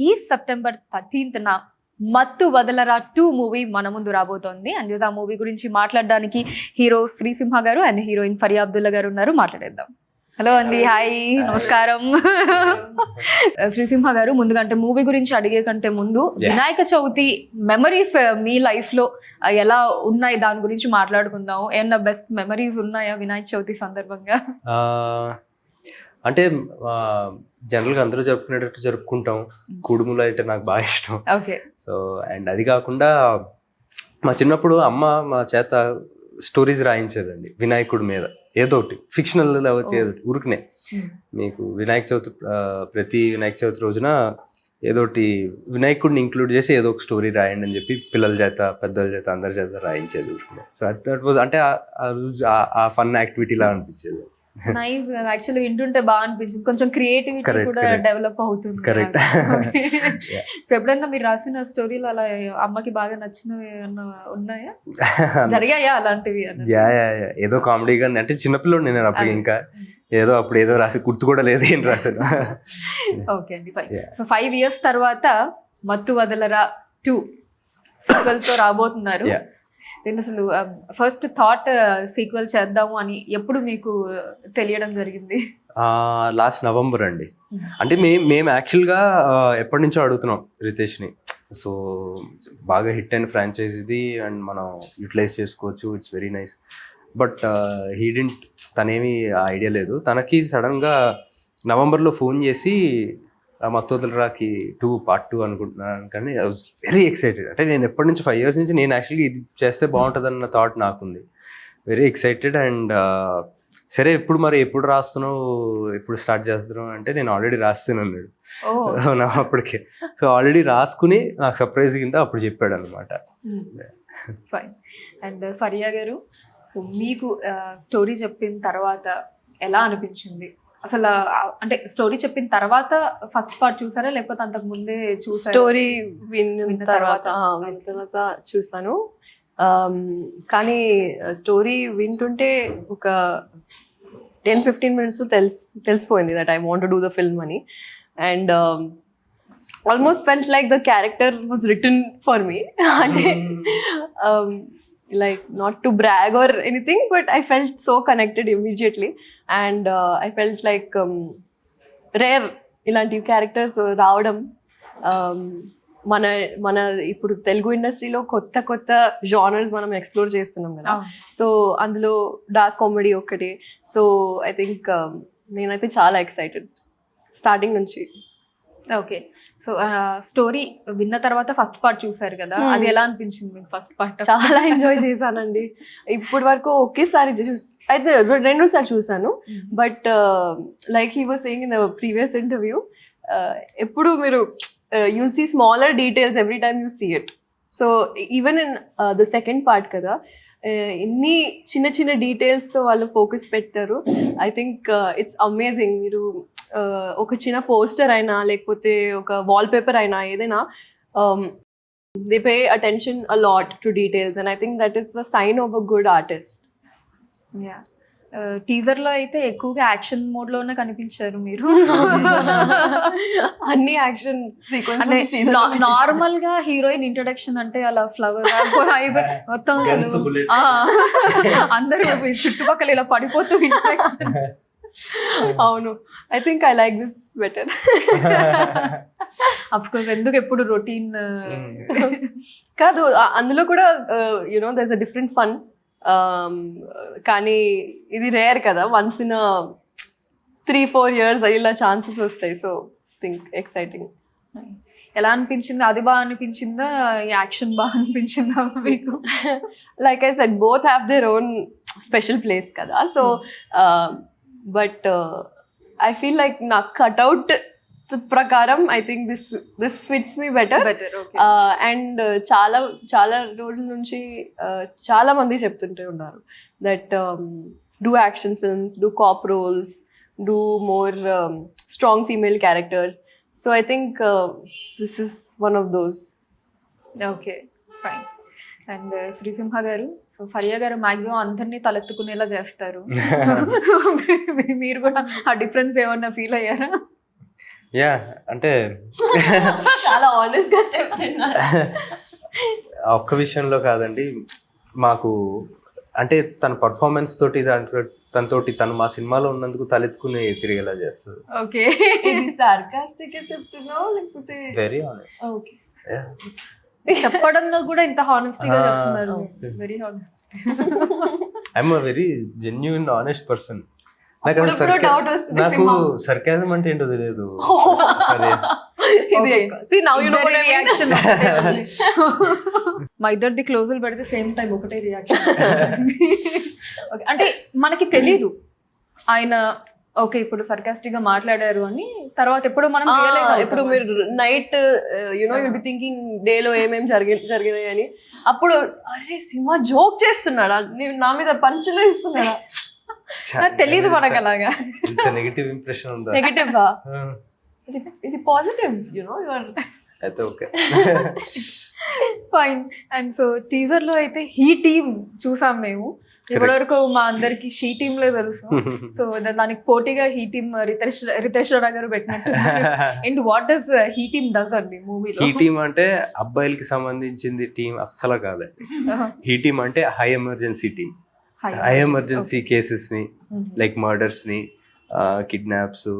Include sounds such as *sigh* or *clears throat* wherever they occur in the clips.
ఈ సెప్టెంబర్ థర్టీన్త్న మత్తు Vadalara two movie మన ముందు రాబోతోంది. అండ్ ఆ మూవీ గురించి మాట్లాడడానికి హీరో శ్రీసింహ గారు అండ్ హీరోయిన్ ఫరియా అబ్దుల్లా గారు ఉన్నారు. మాట్లాడేద్దాం. హలో అండి. హాయ్. నమస్కారం. శ్రీసింహ గారు ముందుగా అంటే మూవీ గురించి అడిగే కంటే ముందు. వినాయక చవితి మెమరీస్ మీ లైఫ్లో ఎలా ఉన్నాయి? దాని గురించి మాట్లాడుకుందాం. ఏమన్నా బెస్ట్ మెమరీస్ ఉన్నాయా వినాయక చవితి సందర్భంగా? అంటే జనరల్గా అందరూ జరుపుకునేటట్టు జరుపుకుంటాం. కుడుములు అంటే నాకు బాగా ఇష్టం. సో అండ్ అది కాకుండా మా చిన్నప్పుడు అమ్మ మా చేత స్టోరీస్ రాయించేదండి వినాయకుడి మీద. ఏదో ఒకటి ఫిక్షనల్ అవ్వచ్చు ఏదో ఒకటి ఉరికినే మీకు వినాయక చవితి ప్రతి వినాయక చవితి రోజున ఏదో ఒకటి వినాయకుడిని ఇంక్లూడ్ చేసి ఏదో ఒక స్టోరీ రాయండి అని చెప్పి పిల్లల చేత పెద్దల చేత అందరి చేత రాయించేది ఊరికనే. సో దట్ వాజ్ అంటే ఆ ఫన్ యాక్టివిటీ లా అనిపించేది. నైస్ యాక్చువల్లీ వింటుంటే బాగా అనిపించింది కొంచెం క్రియేటివిటీ కూడా. డెవలప్ అవుతుంది. *laughs* Yeah. సో ఎప్పుడైనా మీరు రాసిన స్టోరీలు అలా అమ్మకి బాగా నచ్చినవి ఉన్నాయా *laughs* జరిగాయా అలాంటివి? Yeah yeah. ఏదో కామెడీగా అంటే చిన్నపిల్లడు నేను అప్పుడు. ఇంకా ఏదో అప్పుడు ఏదో రాసి గుర్తు కూడా లేదు ఏం రాశాను ఓకే *laughs* అండి Yeah. సో ఫైవ్ ఇయర్స్ తర్వాత మత్తు వదలరా టూ సీక్వెల్తో రాబోతున్నారు. నేను అసలు ఫస్ట్ థాట్ సీక్వెల్ చేద్దాము అని ఎప్పుడు మీకు తెలియడం జరిగింది? లాస్ట్ నవంబర్ అండి. అంటే మేము మేము యాక్చువల్గా ఎప్పటి నుంచో అడుగుతున్నాం రితేష్ని. సో బాగా హిట్ అయిన ఫ్రాంచైజ్ ఇది అండ్ మనం యూటిలైజ్ చేసుకోవచ్చు it's very nice but he didn't తనేమి idea లేదు. తనకి సడన్గా నవంబర్లో ఫోన్ చేసి మత్తోదలరాకి టూ పార్ట్ టూ అనుకుంటున్నాను. కానీ ఐ వాజ్ వెరీ ఎక్సైటెడ్ అంటే నేను ఎప్పటి నుంచి ఫైవ్ ఇయర్స్ నుంచి నేను యాక్చువల్లీ ఇది చేస్తే బాగుంటుందన్న థాట్ నాకుంది. వెరీ ఎక్సైటెడ్ అండ్ సరే ఎప్పుడు మరి ఎప్పుడు రాస్తున్నావు ఎప్పుడు స్టార్ట్ చేస్తున్నావు అంటే నేను ఆల్రెడీ రాస్తాను అన్నాడు. *laughs* నా అప్పటికే. సో ఆల్రెడీ రాసుకుని నాకు సర్ప్రైజ్ కింద అప్పుడు చెప్పాడు అనమాట ఫైన్ అండ్ ఫరియా గారు మీకు స్టోరీ చెప్పిన తర్వాత ఎలా అనిపించింది? అసలు అంటే స్టోరీ చెప్పిన తర్వాత ఫస్ట్ పార్ట్ చూసారా? లేకపోతే అంతకు ముందే చూసారా? స్టోరీ విన్న విన్న తర్వాత విన్న తర్వాత చూసాను. కానీ స్టోరీ వింటుంటే ఒక టెన్ ఫిఫ్టీన్ మినిట్స్ తెలిసి తెలిసిపోయింది that I want do the film అని. And almost felt like the character was written for me. అంటే like not to brag or anything but I felt so connected immediately and I felt like rare ఇలాంటి characters రావడం um, మన మన ఇప్పుడు తెలుగు ఇండస్ట్రీలో కొత్త కొత్త జానర్స్ మనం ఎక్స్ప్లోర్ చేస్తున్నాం కదా. సో అందులో డార్క్ కామెడీ ఒకటి. సో ఐ థింక్ నేనైతే చాలా ఎక్సైటెడ్ స్టార్టింగ్ నుంచి. ఓకే సో స్టోరీ విన్న తర్వాత ఫస్ట్ పార్ట్ చూసారు కదా Hmm. అది ఎలా అనిపించింది మీకు ఫస్ట్ పార్ట్ చాలా ఎంజాయ్ చేశానండి. ఇప్పటి వరకు ఒకేసారి అయితే రెండోసారి చూసాను but like he was saying in the previous interview ఎప్పుడు మీరు you'll see smaller details every time you see it so even in the second part కదా uh, ఎన్ని చిన్న చిన్న డీటెయిల్స్తో వాళ్ళు ఫోకస్ పెట్టారు. ఐ థింక్ ఇట్స్ అమేజింగ్ మీరు uh, ఒక చిన్న పోస్టర్ అయినా లేకపోతే ఒక వాల్ పేపర్ అయినా ఏదైనా they pay attention a lot to details and I think that is the sign of a good artist టీజర్లో అయితే ఎక్కువగా యాక్షన్ మోడ్లోనే కనిపించారు మీరు. *laughs* అన్ని యాక్షన్ నార్మల్గా హీరోయిన్ ఇంట్రొడక్షన్ అంటే అలా ఫ్లవర్ *laughs* మొత్తం *laughs* అందరూ చుట్టుపక్కల ఇలా పడిపోతూ ఇంట్రొడక్షన్ *laughs* అవును. I think I like this better of course ఎందుకు ఎప్పుడు రొటీన్ *laughs* కాదు ఆ- అందులో కూడా you know there's a different fun Um, కానీ ఇది రేర్ కదా. Once in three four years ఇలా ఛాన్సెస్ వస్తాయి. సో థింక్ ఎక్సైటింగ్ ఎలా అనిపించింది? అది బాగా అనిపించిందా? యాక్షన్ బాగా అనిపించిందా మీకు? Like I said both have their own special place కదా. So but I feel like నాకు కట్అవుట్ ప్రకారం I think this this fits me better better okay and చాలా చాలా రోజుల నుంచి uh, చాలా మంది చెప్తుంటే ఉన్నారు that do action films do cop roles do more strong female characters so I think this is one of those okay fine and Srisimha garu so Faria గారు maximum అందరినీ తలెత్తుకునేలా చేస్తారు. *laughs* మీరు కూడా ఆ డిఫరెన్స్ ఏమన్నా ఫీల్ అయ్యారా? యా అంటే చాలా ఆనెస్ట్గా చెప్తున్నారు. ఆ *laughs* ఒక్క విషయంలో కాదండి. మాకు అంటే తన పర్ఫార్మెన్స్ తోటి దాంట్లో తనతోటి తను మా సినిమాలో ఉన్నందుకు తలెత్తుకుని తిరిగేలా చేస్తుంది. ఓకే. ఇది సార్కాస్టిక్ చెప్తున్నావు లేకపోతే వెరీ ఆనెస్ట్ ఓకే చెప్పడంలో కూడా ఇంత హానెస్టీగా చెప్తున్నారు. Very honest I'm very genuine honest person నాకు నాకు. సర్కాజం అంటే ఏంటో తెలియదు. రియాక్షన్ *laughs* *laughs* మా ఇద్దరిది క్లోజులు పెడితే సేమ్ టైం ఒకటే రియాక్షన్ *laughs* అంటే మనకి తెలీదు. ఆయన ఓకే ఇప్పుడు సర్కాస్టిక్గా మాట్లాడారు అని తర్వాత ఎప్పుడు మనం. ఇప్పుడు మీరు night you know you'll be thinking day లో ఏమేమి జరిగి జరిగినాయి అని. అప్పుడు అరే సినిమా జోక్ చేస్తున్నాడా? నీవు నా మీద పంచులు ఇస్తున్నాడా *laughs* నాకు తెలీదు మనకు అలాగా. నెగిటివ్ ఇంప్రెషన్ ఉందా? నెగటివ్ ఆ, ఇది ఇది పాజిటివ్ యునో యువర్ అయితే ఓకే. *laughs* ఫైన్ అండ్ సో టీజర్లో అయితే హీ టీమ్ చూసాం మేము. ఇప్పటివరకు మా అందరికి షీ టీమ్లో తెలుసు. *laughs* సో దానికి పోటీగా హీ టీమ్ రితేష్ రితేష్ రాణా గారు పెట్టినట్టు and what does he team does అండి మూవీలో ఈ టీం అంటే అబ్బాయిలకి సంబంధించింది టీం అస్సలు కాదండి ఈ టీం అంటే high emergency team high emergency కేసెస్ని like మర్డర్స్ని కిడ్నాప్స్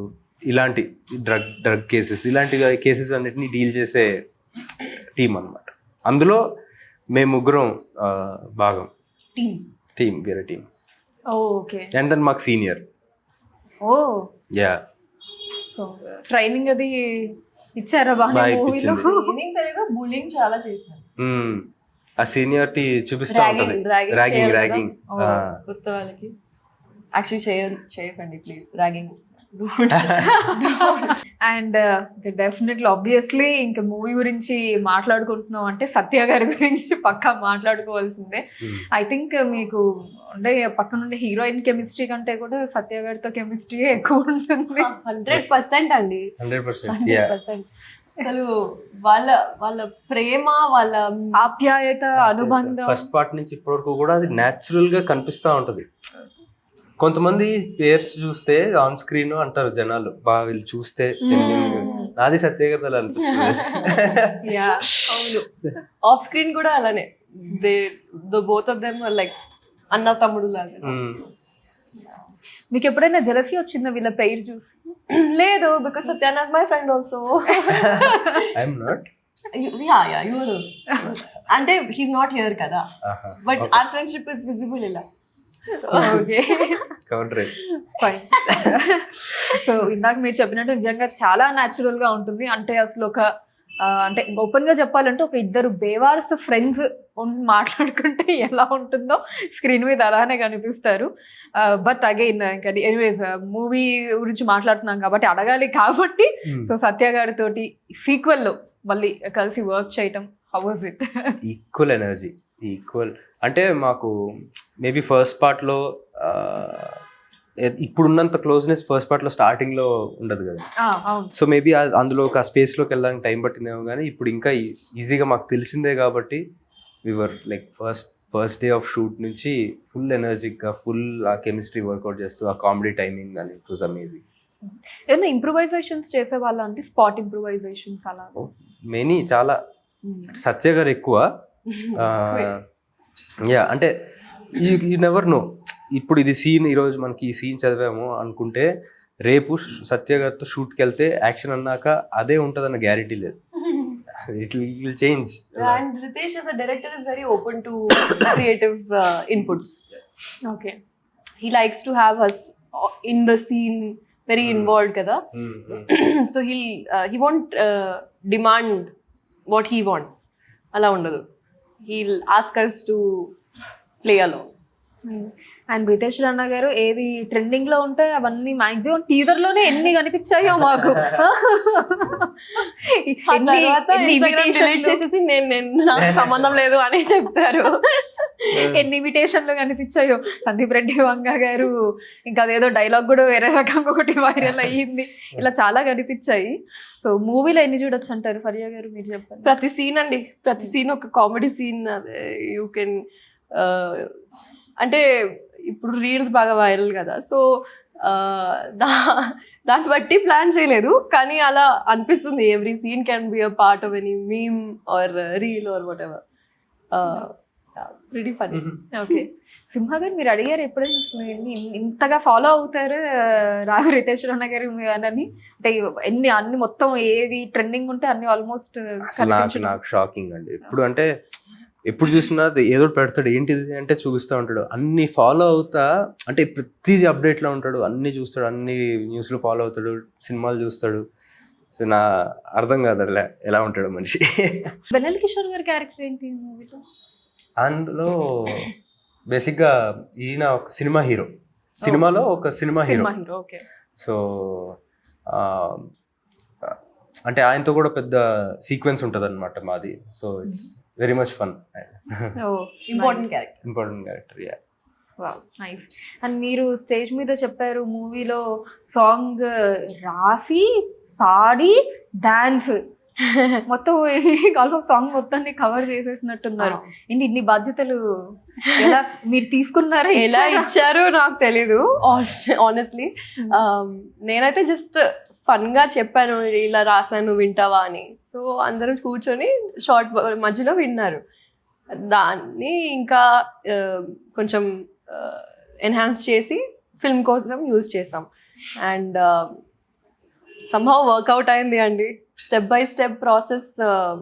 ఇలాంటి డ్రగ్ డ్రగ్ కేసెస్ ఇలాంటి కేసెస్ అన్నిటిని డీల్ చేసే టీం అన్నమాట. అందులో మేము ముగ్గురం భాగం. టీమ్ టీం వేరే టీం ఓకే. అండ్ దెన్ మాకు సీనియర్ ఓ. యా సో ట్రైనింగ్ అది ఇచ్చారా బాగా మూవీలో. ట్రైనింగ్ తెలియక బుల్లింగ్ చాలా చేశాను ఆ సీనియారిటీ చూపిస్తూ ఉంటది. ర్యాగింగ్ ర్యాగింగ్ కొత్త వాళ్ళకి. యాక్చువల్లీ చేయ చేయకండి please ragging and definitely obviously ఇంకా మూవీ గురించి మాట్లాడుకుంటున్నాం అంటే సత్య గారి గురించి పక్కా మాట్లాడుకోవాల్సిందే. ఐ థింక్ మీకు అంటే పక్క నుండి హీరోయిన్ కెమిస్ట్రీ కంటే కూడా సత్య గారితో కెమిస్ట్రీ ఎక్కువ ఉంటుంది. హండ్రెడ్ పర్సెంట్ అండి. హండ్రెడ్ పర్సెంట్ హండ్రెడ్ పర్సెంట్ అసలు వాళ్ళ వాళ్ళ ప్రేమ వాళ్ళ ఆప్యాయత అనుబంధం. ఫస్ట్ పార్ట్ నుంచి ఇప్పటి వరకు కూడా అది న్యాచురల్గా కనిపిస్తా ఉంటది. కొంతమంది పేర్స్ చూస్తే ఆన్ స్క్రీన్ అంటారు జనాలు. బాగా వీళ్ళు చూస్తే. నాది సత్యగతలు అనిపిస్తుంది. *laughs* ఆఫ్ స్క్రీన్ కూడా అలానే. They the both of them like అన్న తమ్ముడు లాగా. మీకు ఎప్పుడైనా జలసీ వచ్చిందా వీళ్ళ పేరు చూసి? *clears throat* లేదు because సత్యాన my friend also I'm not yeah yeah your అంటే హీస్ నాట్ హియర్ కదా. But our friendship is visible ఇలా. సో *laughs* *laughs* ఇందాక మీరు చెప్పినట్టు నిజంగా చాలా న్యాచురల్గా ఉంటుంది. అంటే అసలు ఒక అంటే ఓపెన్గా చెప్పాలంటే ఒక ఇద్దరు బేవార్స్ ఫ్రెండ్స్ మాట్లాడుకుంటే ఎలా ఉంటుందో స్క్రీన్ మీద అలానే కనిపిస్తారు. బట్ అగైన్ ఇంకా ఎనీవేస్ మూవీ గురించి మాట్లాడుతున్నాం కాబట్టి అడగాలి కాబట్టి సో సత్య గారితో సీక్వెల్లో మళ్ళీ కలిసి వర్క్ చేయటం. How was it equal energy equal. అంటే మాకు మేబీ ఫస్ట్ పార్ట్లో ఇప్పుడున్నంత క్లోజ్నెస్ ఫస్ట్ పార్ట్లో స్టార్టింగ్లో ఉండదు కదా. సో మేబీ అందులో ఒక స్పేస్లోకి వెళ్ళడానికి టైం పట్టిందేమో కానీ ఇప్పుడు ఇంకా ఈజీగా మాకు తెలిసిందే కాబట్టి we were like first first day of shoot నుంచి ఫుల్ ఎనర్జిక్గా ఫుల్ ఆ కెమిస్ట్రీ వర్కౌట్ చేస్తూ ఆ కామెడీ టైమింగ్ అని ఇట్ వాజ్ అమేజింగ్ ఏమైనా ఇంప్రూవైజేషన్స్ చేసే వాళ్ళ అంటే స్పాట్ ఇంప్రూవైజేషన్స్ అలా మెనీ చాలా. సత్య గారు ఎక్కువ. యా అంటే యూ యూ నెవర్ నో ఇప్పుడు ఇది సీన్ ఈరోజు మనకి ఈ సీన్ చదివాము అనుకుంటే రేపు సత్య గారితో షూట్కి వెళ్తే యాక్షన్ అన్నాక అదే ఉంటుందన్న గ్యారంటీ లేదు it will change and Ritesh as a director is very open to creative uh, inputs okay he likes to have us uh, in the scene very involved kada so he'll uh, he won't uh, demand what he wants అలా ఉండదు he'll ask us to play along hmm. And Ritesh Rana garu ఏది ట్రెండింగ్లో ఉంటే అవన్నీ maximum టీజర్లోనే ఎన్ని కనిపించాయో మాకు. చేసేసి నేను సంబంధం లేదు అని చెప్తారు *laughs* ఎన్ని ఇన్విటేషన్లు కనిపించాయో. సందీప్ రెడ్డి వంగ గారు ఇంకా అదేదో డైలాగ్ కూడా వేరే రకంగా ఒకటి వైరల్ అయ్యింది. ఇలా చాలా కనిపించాయి. సో మూవీలో ఎన్ని చూడొచ్చు అంటారు? ఫరియా గారు మీరు చెప్పండి. ప్రతి సీన్ అండి. ప్రతి సీన్ ఒక కామెడీ సీన్ యూ కెన్ అంటే ఇప్పుడు రీల్స్ బాగా వైరల్ కదా. సో దా దాన్ని బట్టి ప్లాన్ చేయలేదు. కానీ అలా అనిపిస్తుంది. Every scene can be a part of any meme or reel or whatever pretty funny okay Simha garu మీరు అడిగారు ఎప్పుడైనా అసలు ఇన్- ఇంతగా ఫాలో అవుతారు రాఘు రితేష్ రమణ గారు అని అంటే ఎన్ని అన్ని మొత్తం ఏవి ట్రెండింగ్ ఉంటే అన్ని ఆల్మోస్ట్ నాకు నాకు షాకింగ్ అండి. ఎప్పుడు అంటే ఎప్పుడు చూసినా ఏదో పెడతాడు. ఏంటిది అంటే చూపిస్తూ ఉంటాడు. అన్ని ఫాలో అవుతా అంటే ప్రతిదీ అప్డేట్లో ఉంటాడు. అన్ని చూస్తాడు. అన్ని న్యూస్లు ఫాలో అవుతాడు. సినిమాలు చూస్తాడు. సో నా అర్థం కాదు అలా ఎలా ఉంటాడు మనిషి. వెన్నెల కిషోర్ గారి క్యారెక్టర్ ఏంటి మూవీలో అందులో బేసిక్గా ఈయన ఒక సినిమా హీరో. సినిమాలో ఒక సినిమా హీరో. ఓకే. సో అంటే ఆయనతో కూడా పెద్ద సీక్వెన్స్ ఉంటుంది అనమాట మాది. So it's very much fun. Important character. Important character yeah nice and మీరు స్టేజ్ మీద చెప్పారు మూవీలో సాంగ్ రాసి పాడి డాన్స్ మొత్తం ఆల్మోస్ట్ సాంగ్ మొత్తాన్ని కవర్ చేసేసినట్టున్నారు. ఏంటి ఇన్ని బాధ్యతలు ఎలా మీరు తీసుకున్నారా ఎలా ఇచ్చారా? ఇచ్చారో నాకు తెలీదు. ఆనెస్ట్లీ నేనైతే జస్ట్ ఫన్గా చెప్పాను ఇలా రాశాను వింటావా అని. సో అందరూ కూర్చొని షార్ట్ మధ్యలో విన్నారు. దాన్ని ఇంకా కొంచెం ఎన్హాన్స్ చేసి ఫిల్మ్ కోసం యూజ్ చేసాం. అండ్ సంహవ్ వర్కౌట్ అయింది అండి. స్టెప్ బై స్టెప్ ప్రాసెస్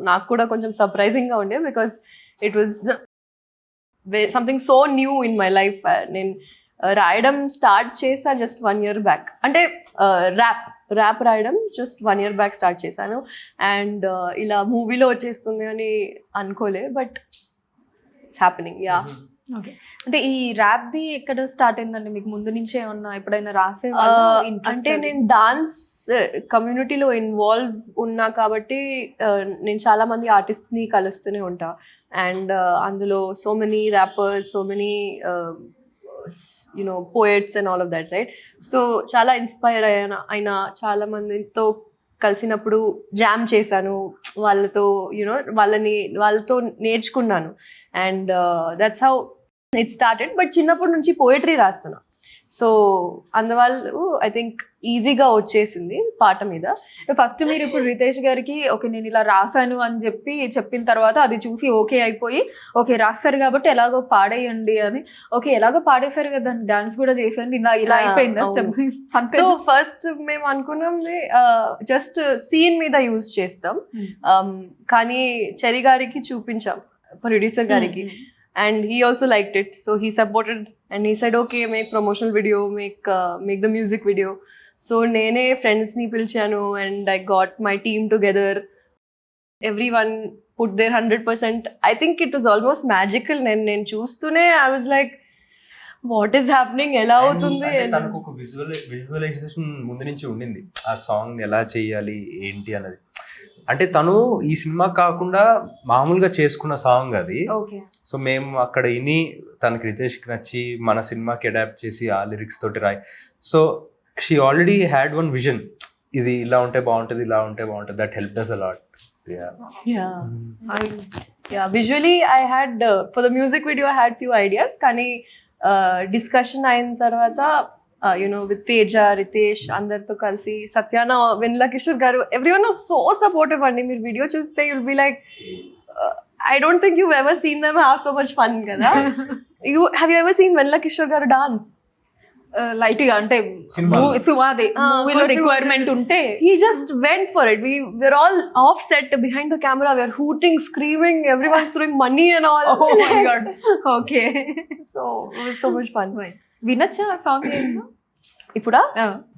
నాకు కూడా కొంచెం సర్ప్రైజింగ్గా ఉండే because it was something so new in my life నేను రాయడం స్టార్ట్ చేసా జస్ట్ వన్ ఇయర్ బ్యాక్ అంటే ర్యాప్ ర్యాప్ రాయడం just one year back start చేశాను. అండ్ ఇలా మూవీలో వచ్చేస్తుంది అని అనుకోలే but it's happening yeah okay అంటే ఈ ర్యాప్ ది ఎక్కడ స్టార్ట్ అయిందండి? మీకు ముందు నుంచే ఏమన్నా ఎప్పుడైనా రాసే Uh, అంటే నేను డాన్స్ కమ్యూనిటీలో ఇన్వాల్వ్ ఉన్నా కాబట్టి uh, నేను చాలా మంది artists ని కలుస్తూనే ఉంటా. అండ్ అందులో so many rappers so many you know poets and all of that right so చాలా ఇన్స్పైర్ అయిన ఆయన చాలా మందితో కలిసినప్పుడు జామ్ చేశాను. వాళ్ళతో యునో వాళ్ళని వాళ్ళతో నేర్చుకున్నాను. And that's how it started but చిన్నప్పటి నుంచి పోయట్రీ రాస్తున్నా. సో అందువల్ల ఐ థింక్ ఈజీగా వచ్చేసింది పాట మీద. ఫస్ట్ మీరు ఇప్పుడు రితేష్ గారికి ఓకే నేను ఇలా రాశాను అని చెప్పి చెప్పిన తర్వాత అది చూసి ఓకే అయిపోయి ఓకే రాస్తారు కాబట్టి ఎలాగో పాడేయండి అని. ఓకే ఎలాగో పాడేశారు కదా డాన్స్ కూడా చేసేయండి ఇలా ఇలా అయిపోయిందా. స్టెప్? సో ఫస్ట్ మేము అనుకున్నాం జస్ట్ సీన్ మీద యూజ్ చేస్తాం. Hmm. Um, కానీ చెరి గారికి చూపించాం ప్రొడ్యూసర్ గారికి. And he also like it so he supported and he said okay make promotional video make make the music video so నేనే ఫ్రెండ్స్ని పిలిచాను and I got my team together everyone put their hundred percent I think it was almost magical నేను నేను చూస్తూనే I was like what is happening ఎలా అవుతుంది? తనకు ఒక విజువల్ విజువలైజేషన్ ముందు నుంచి ఉండింది. ఆ సాంగ్ ఎలా చేయాలి ఏంటి అన్నది. అంటే తను ఈ సినిమా కాకుండా మామూలుగా చేసుకున్న సాంగ్ అది. ఓకే సో మేము అక్కడ విని తనకి రితేష్కి నచ్చి మన సినిమాకి అడాప్ట్ చేసి ఆ లిరిక్స్ తోటి రాయి. So she already had one vision ఇది ఇలా ఉంటే బాగుంటుంది ఇలా ఉంటే బాగుంటుంది. That help does a lot Yeah. Yeah, visually I had uh, for the music video I had few ideas కానీ డిస్కషన్ అయిన తర్వాత యునో విత్ తేజ రితేష్ అందరితో కలిసి సత్యాన వెన్లా కిషోర్ గారు ఎవ్రీ వన్ సో సపోర్టివ్ అండి. మీరు వీడియో చూస్తే you'll be like I don't think you've ever seen them have so much fun. Kada. *laughs* you Have you ever seen Venla Kishore garu dance? Uh, light ante ah, requirement unte. He just went for it. We were all offset behind the camera. We were hooting, screaming, everyone's throwing money and all. *laughs* Oh my *laughs* god. Okay. So it was so much fun. Vinacha song. *coughs* ఇప్పుడా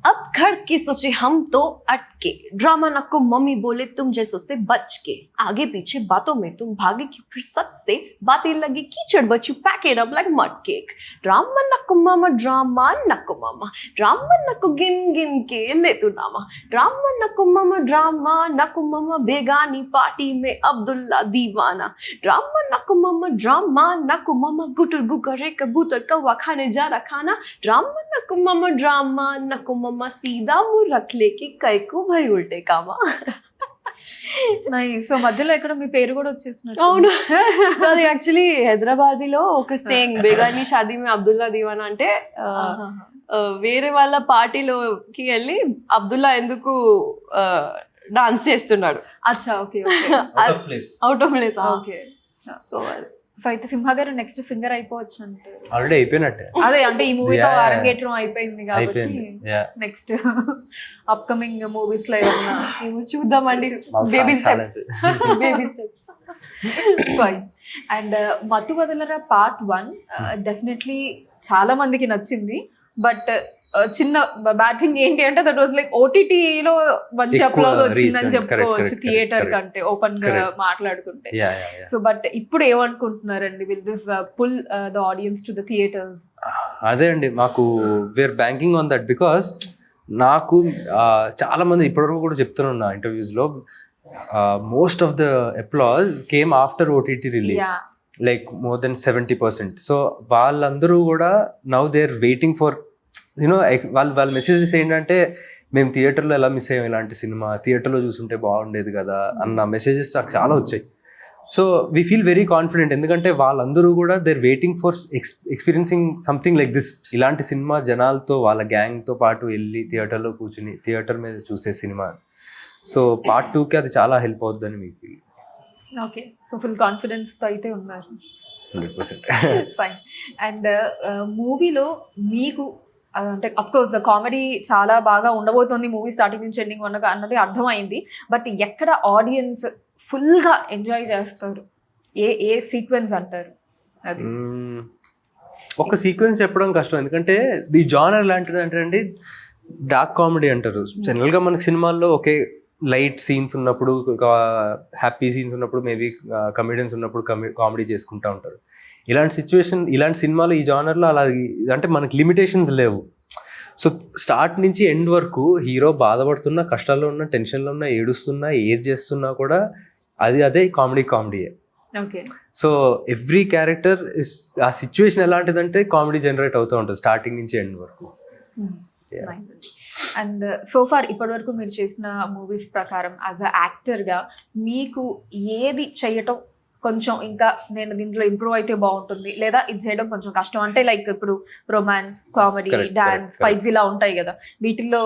अब खड़ के सोचे हम तो अटके drama नको mummy बोले तुम जैसों से बच के आगे पीछे बातों में तुम भागे क्यों फिर सच से बातें लगी कीचड़ बच्चू packet up like mud cake drama नको मामा ड्रामा नको मामा ड्रामा नको गिन गिन के ले तू नामा ड्रामा नको मामा ड्रामा नको मामा बेगानी पार्टी में अब्दुल्ला दीवाना ड्रामा नको मामा ड्रामा नको मामा गुटर गुकरे कबूतर कौवा खाने जा रहा खाना ड्रामा नको मामा ड्रामा नको मामा सीधा मुंह रख ले कि कैको भाई उल्टे कामा సో మధ్యలో ఎక్కడ మీ పేరు కూడా వచ్చేసినట్టు అవును సో అది యాక్చువల్లీ హైదరాబాదీలో ఒక సేయింగ్ బేగానీ షాదీ మే అబ్దుల్లా దీవానా అంటే ఆహాహా. వేరే వాళ్ళ పార్టీలోకి వెళ్ళి అబ్దుల్లా ఎందుకు డాన్స్ చేస్తున్నాడు అచ్చా okay okay place out of place okay so so అయితే సింహ గారు నెక్స్ట్ సింగర్ అయిపోవచ్చు అంటే ఆల్రెడీ అయిపోయినట్టే. అదే అంటే ఈ మూవీతో. అరంగేట్రం అయిపోయింది కాబట్టి నెక్స్ట్ అప్కమింగ్ మూవీస్లో ఏమన్నా? చూద్దామండి. Baby steps baby steps and Mathu Vadalara part one definitely చాలా మందికి నచ్చింది. బట్ చిన్న బ్యాడ్ థింగ్ ఏంటి అంటే దట్ వాజ్ లైక్ ఓటీటీలో మంచి అప్లోడ్ వచ్చిందని చెప్పుకోవచ్చు థియేటర్. కంటే ఓపెన్గా. మాట్లాడుకుంటే సో బట్ ఇప్పుడు ఏమనుకుంటున్నారండి? Will this pull the audience to the theatres అదే అండి. మాకు we're banking on that because నాకు చాలా మంది ఇప్పటివరకు కూడా చెప్తున్నా ఇంటర్వ్యూస్లో. Most of the applause came after OTT release like more than seventy percent so వాళ్ళందరూ కూడా now they are waiting for you know వాళ్ళు వాళ్ళ మెసేజెస్ ఏంటంటే మేము థియేటర్లో ఎలా మిస్ అయ్యాం ఇలాంటి సినిమా? థియేటర్లో చూసుంటే బాగుండేది కదా అన్న మెసేజెస్ నాకు చాలా వచ్చాయి. So we feel very confident ఎందుకంటే వాళ్ళందరూ కూడా they're waiting for ex experiencing something like this ఇలాంటి సినిమా జనాలతో వాళ్ళ గ్యాంగ్తో పాటు వెళ్ళి థియేటర్లో కూర్చుని థియేటర్ మీద చూసే సినిమా. సో పార్ట్ టూకి అది చాలా హెల్ప్ అవుతుందని మీ ఫీల్ ఓకే సో ఫుల్ కాన్ఫిడెన్స్తో అయితే ఉన్నారు. హండ్రెడ్ పర్సెంట్ ఫైన్ అండ్ మూవీలో మీకు అంటే అఫ్ కోర్స్ కామెడీ చాలా బాగా ఉండబోతోంది మూవీ స్టార్టింగ్ నుంచి ఎండింగ్ ఉండగా అన్నది అర్థమైంది. బట్ ఎక్కడ ఆడియన్స్ ఫుల్గా ఎంజాయ్ చేస్తారు? ఏ ఏ సీక్వెన్స్ అంటారు? అది. ఒక సీక్వెన్స్ చెప్పడం కష్టం. ఎందుకంటే ది జానర్ లాంటిది అంటే అండి డార్క్ కామెడీ అంటారు జనరల్గా మనకి సినిమాల్లో ఒకే లైట్ సీన్స్ ఉన్నప్పుడు హ్యాపీ సీన్స్ ఉన్నప్పుడు మేబీ కమెడియన్స్ ఉన్నప్పుడు కామెడీ చేసుకుంటా ఉంటారు. ఇలాంటి సిచ్యువేషన్ ఇలాంటి సినిమాలు ఈ జానర్లో అలా అంటే మనకి లిమిటేషన్స్ లేవు. సో స్టార్ట్ నుంచి ఎండ్ వరకు హీరో బాధపడుతున్నా కష్టాల్లో ఉన్నా టెన్షన్లో ఉన్నా ఏడుస్తున్నా ఏది చేస్తున్నా కూడా అది అదే comedy కామెడీయే okay so every character is ఆ సిచ్యువేషన్ ఎలాంటిదంటే కామెడీ జనరేట్ అవుతూ ఉంటుంది స్టార్టింగ్ నుంచి ఎండ్ వరకు. అండ్ సో ఫార్ ఇప్పటి వరకు మీరు చేసిన మూవీస్ ప్రకారం యాజ్ అ యాక్టర్గా మీకు ఏది చేయటం కొంచెం ఇంకా నేను దీంట్లో ఇంప్రూవ్ అయితే బాగుంటుంది. లేదా ఇది చేయడం కొంచెం కష్టం. అంటే లైక్ ఇప్పుడు రొమాన్స్ కామెడీ డాన్స్ ఫైట్స్ ఇలా ఉంటాయి కదా. వీటిల్లో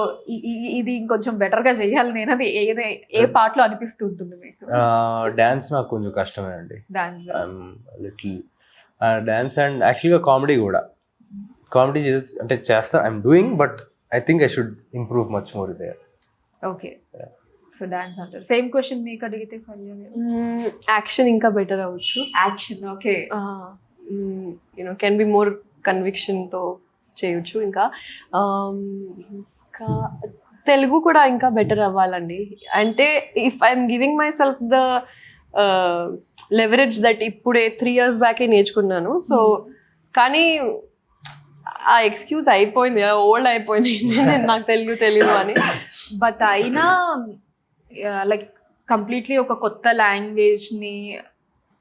ఇది ఇంకొంచెం బెటర్గా చేయాలి నేను అది ఏదే ఏ పార్ట్లో అనిపిస్తూ ఉంటుంది మీకు? డ్యాన్స్ నాకు కొంచెం కష్టమే అండి. డాన్స్ లిటిల్ అండ్ యాక్చువల్గా కామెడీ కూడా. కామెడీ అంటే చేస్తా I'm doing but I think I should improve much more they okay so dance అంటారు. సేమ్ క్వశ్చన్ మీకు అడిగితే ఫరియా యాక్షన్ ఇంకా బెటర్ అవ్వచ్చు. Action okay. You know can be more కన్విక్షన్తో చేయొచ్చు ఇంకా. ఇంకా తెలుగు కూడా ఇంకా బెటర్ అవ్వాలండి. అంటే if I'm giving myself the leverage that ఇప్పుడే త్రీ ఇయర్స్ బ్యాకే నేర్చుకున్నాను. సో కానీ ఆ ఎక్స్క్యూజ్ అయిపోయింది ఓల్డ్ అయిపోయింది. నేను *laughs* నాకు తెలుగు తెలియదు అని. బట్ అయినా లైక్ కంప్లీట్లీ ఒక కొత్త లాంగ్వేజ్ని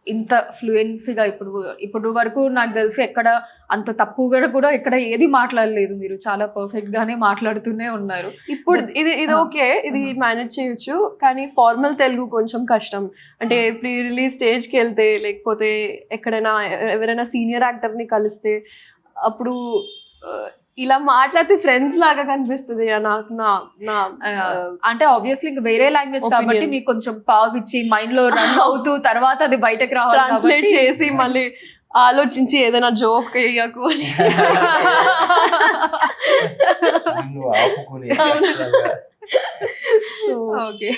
ఇంత ఫ్లూయెన్సీగా ఇప్పుడు ఇప్పుడు వరకు నాకు తెలిసి ఎక్కడ అంత తప్పుగా కూడా ఎక్కడ ఏది మాట్లాడలేదు మీరు. చాలా పర్ఫెక్ట్ గానే మాట్లాడుతూనే ఉన్నారు. ఇప్పుడు ఇది ఇది. ఓకే ఇది మేనేజ్ చేయొచ్చు కానీ ఫార్మల్ తెలుగు కొంచెం కష్టం. అంటే ప్రీ రిలీజ్ స్టేజ్కి వెళ్తే లేకపోతే ఎక్కడైనా ఎవరైనా సీనియర్ యాక్టర్ని కలిస్తే అప్పుడు ఇలా మాట్లాడితే ఫ్రెండ్స్ లాగా కనిపిస్తుంది నాకు నా నా అంటే ఆబ్వియస్లీ ఇంకా వేరే లాంగ్వేజ్. కాబట్టి మీకు కొంచెం పాజ్ ఇచ్చి మైండ్లో రన్ *laughs* అవుతూ తర్వాత అది బయటకు రావాలి ట్రాన్స్లేట్ చేసి మళ్ళీ ఆలోచించి ఏదైనా జోక్ వేయకు అని. ఓకే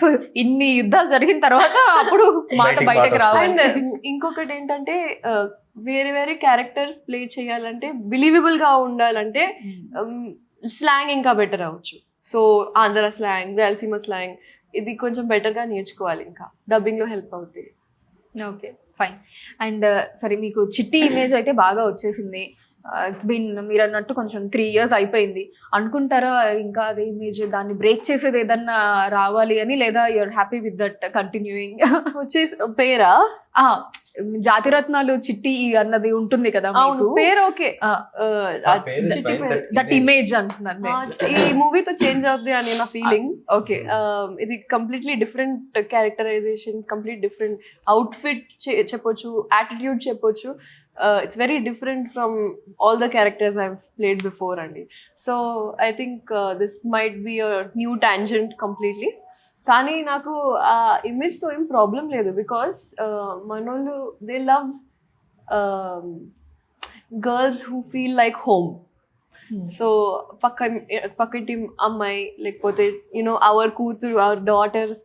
సో *laughs* ఇన్ని యుద్ధాలు జరిగిన తర్వాత అప్పుడు మాట బయటికి రావాలి. అండ్ ఇంకొకటి ఏంటంటే వేరే వేరే క్యారెక్టర్స్ ప్లే చేయాలంటే బిలీవబుల్గా ఉండాలంటే స్లాంగ్ ఇంకా బెటర్ అవ్వచ్చు. So Andhra slang Rayalaseema slang ఇది కొంచెం better గా నేర్చుకోవాలి ఇంకా. డబ్బింగ్లో హెల్ప్ అవుతుంది ఓకే ఫైన్ అండ్ సరే మీకు చిట్టి ఇమేజ్ అయితే బాగా వచ్చేసింది. ఇట్స్ బీన్ మీరు అన్నట్టు కొంచెం త్రీ ఇయర్స్ అయిపోయింది. అనుకుంటారా ఇంకా అదే ఇమేజ్ దాన్ని బ్రేక్ చేసేది ఏదన్నా రావాలి అని లేదా you're happy with that continuing వచ్చేసి పేరా? జాతిరత్నాలు చిట్టి అన్నది ఉంటుంది కదా అవును పేరు ఓకే ఆ, దట్. ఇమేజ్ అంటున్నాను నేను. ఈ మూవీతో చేంజ్ అవుతుంది అని నా ఫీలింగ్ ఓకే ఇది completely different characterisation complete different outfit చెప్పొచ్చు యాటిట్యూడ్ చెప్పొచ్చు it's very different from all the characters I've played before, Andy. So I think uh, this might be a new tangent completely. కానీ నాకు ఆ ఇమేజ్తో ఏం problem లేదు because మనోళ్ళు they love girls who feel like home so పక్క పక్కటి అమ్మాయి లేకపోతే యునో అవర్ కూతురు our daughters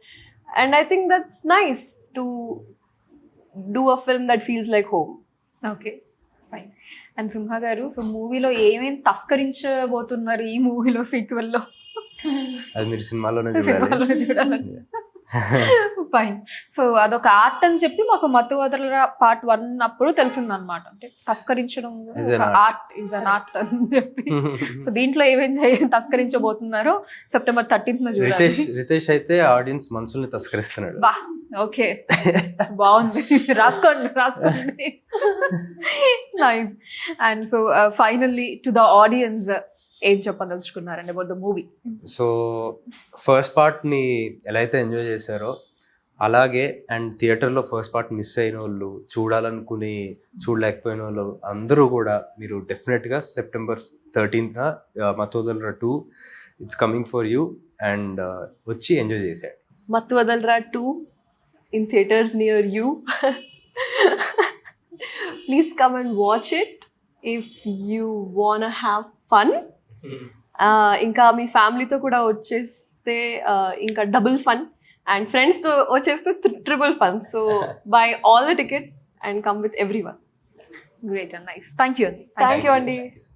and I think that's nice to do a film that feels like home okay fine and Simha గారు so మూవీలో ఏమేమి తస్కరించబోతున్నారు ఈ మూవీలో సీక్వెల్లో అది మీరు సినిమాలోనే చూడాలి. ఫైన్. సో అదొక ఆర్ట్ అని చెప్పి మాకు మత్తు వదలరా పార్ట్ వన్ అప్పుడు తెలిసింది అనమాట అంటే తస్కరించడం. ఆర్ట్ ఇస్ అన్ ఆర్ట్ అని చెప్పి. సో దీంట్లో ఏమేం చేయ తస్కరించబోతున్నారో సెప్టెంబర్ థర్టీన్త్ రితేష్ రితేష్ అయితే ఆడియన్స్ మనసుల్ని తస్కరిస్తున్నాడు. బా ఓకే. బాగుంది. రాసుకోండి రాసుకోండి. Nice. And so finally to the audience ఏం చెప్పదలుచుకున్నారండి about the movie? So first పార్ట్ని ఎలా అయితే ఎంజాయ్ చేశారో అలాగే అండ్ థియేటర్లో ఫస్ట్ పార్ట్ మిస్ అయిన వాళ్ళు చూడాలనుకుని చూడలేకపోయిన వాళ్ళు అందరూ కూడా మీరు డెఫినెట్గా September థర్టీన్త్న Mathu Vadalara two it's coming for you and వచ్చి ఎంజాయ్ చేశాడు Mathu Vadalara two in theatres near you. Please come and watch it if you want have fun. ఇంకా మీ ఫ్యామిలీతో కూడా వచ్చేస్తే ఇంకా డబుల్ ఫన్. అండ్ ఫ్రెండ్స్తో వచ్చేస్తే triple fun so buy all the tickets and come with everyone great and nice thank you అండి thank you అండి